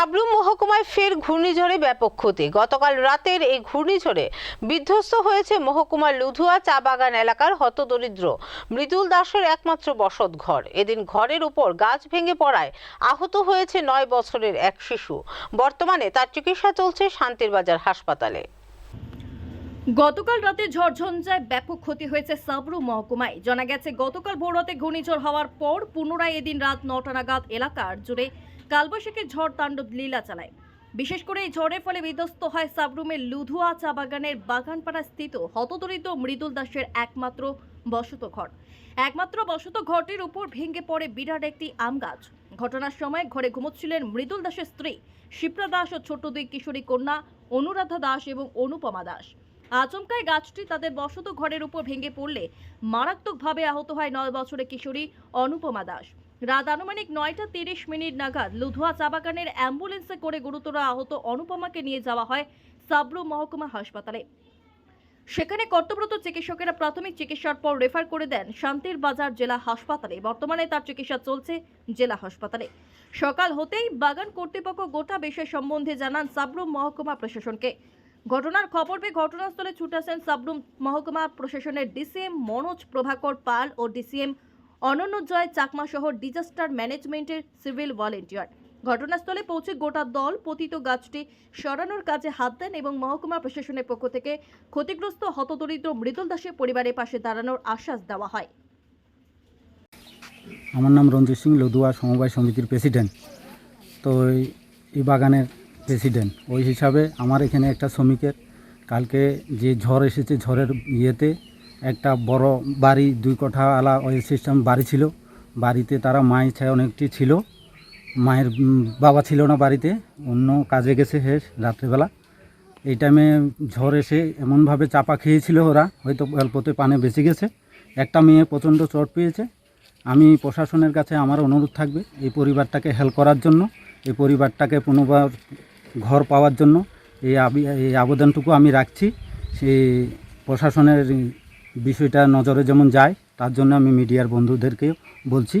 সাবরুম মহকুমায় ফের ঘূর্ণিঝড়ে ব্যাপক ক্ষতি। গতকাল রাতের এই ঘূর্ণিঝড়ে বিধ্বস্ত হয়েছে মহকুমার লুধুয়া চা বাগান এলাকার হতদরিদ্র। মৃদুল দাসের একমাত্র বসত ঘর। এদিন ঘরের উপর গাছ ভেঙে পড়ায় আহত হয়েছে নয় বছরের এক শিশু। বর্তমানে তার চিকিৎসা চলছে শান্তির বাজার হাসপাতালে। গতকাল রাতে ঝড়ঝঞ্ঝায় ব্যাপক ক্ষতি হয়েছে সাবরু মহকুমায়। জানা গেছে, গতকাল ভোররাতে ঘূর্ণিঝড় হওয়ার পর পুনরায় এদিন রাত নটা নাগাদ এলাকার জুড়ে কালবৈশাখী ঝড় তাণ্ডব লীলা চালায়। বিশেষ করে এই ঝড়ের ফলে বিধ্বস্ত হয় সাবরুমের লুধুয়া চা বাগানের বাগানপাড়া স্থিত হতদরিদ্র মৃদুল দাসের একমাত্র বসত ঘর। একমাত্র বসত ঘরটির উপর ভেঙে পড়ে বিরাট একটি আম গাছ। ঘটনার সময় ঘরে ঘুমোচ্ছিলেন মৃদুল দাসের স্ত্রী, শিপ্রা দাস ও ছোট্ট দুই কিশোরী কন্যা অনুরাধা দাস এবং অনুপমা দাস। আচমকায় গাছটি তাদের বসত ঘরের উপর ভেঙে পড়লে মারাত্মকভাবে আহত হয় নয় বছরের কিশোরী অনুপমা দাস। রাত আনুমানিক নয়টা তিরিশ মিনিট নাগাদ লুধুয়া চা বাগানের অ্যাম্বুলেন্সে করে গুরুতর আহত অনুপমাকে নিয়ে যাওয়া হয় সাবরু মহকুমা হাসপাতালে। সেখানে কর্তব্যরত চিকিৎসকেরা প্রাথমিক চিকিৎসার পর রেফার করে দেন শান্তির বাজার জেলা হাসপাতালে। বর্তমানে তার চিকিৎসা চলছে জেলা হাসপাতালে। সকাল হতেই বাগান কর্তৃপক্ষ গোটা বিষয় সম্বন্ধে জানান সাবরুম মহকুমা প্রশাসনকে। ঘটনার খবর পেয়ে ঘটনাস্থলে ছুটে আসেন সাবরুম মহকুমা প্রশাসনের ডিসিএম মনোজ প্রভাকর পাল ও ডিসিএম অনন্যজয় চাকমা সহ ডিজাস্টার ম্যানেজমেন্টের সিভিল ভলেন্টিয়ার ঘটনাস্থলে পৌঁছে গোটা দল পতিত গাছটি সরানোর কাজে হাত দেন এবং মহকুমা প্রশাসনের পক্ষ থেকে ক্ষতিগ্রস্ত হতদরিদ্র মৃদুল দাসের পরিবারের পাশে দাঁড়ানোর আশ্বাস দেওয়া হয়। আমার নাম রঞ্জিত সিং লদুয়া সমবায় সমিতির প্রেসিডেন্ট তো এই বাগানের প্রেসিডেন্ট ওই হিসাবে আমার এখানে একটা শ্রমিকের, কালকে যে ঝড় এসেছে, ঝড়ের ইয়েতে একটা বড় বাড়ি, দুই কোঠা আলা সিস্টেম বাড়ি ছিল। বাড়িতে তারা মায়ের ছায় অনেকটি ছিল। মায়ের বাবা ছিল না বাড়িতে, অন্য কাজে গেছে হে রাত্রেবেলা। এই টাইমে ঝড় এসে এমনভাবে চাপা খেয়েছিল ওরা, হয়তো অল্পতে পানে বেঁচে গেছে। একটা মেয়ে প্রচণ্ড চোট পেয়েছে। আমি প্রশাসনের কাছে আমার অনুরোধ থাকবে এই পরিবারটাকে হেল্প করার জন্য, এই পরিবারটাকে পুনর্বার ঘর পাওয়ার জন্য। এই আবেদনটুকু আমি রাখছি। সে প্রশাসনের বিষয়টা নজরে যেমন যায় তার জন্য আমি মিডিয়ার বন্ধুদেরকেও বলছি।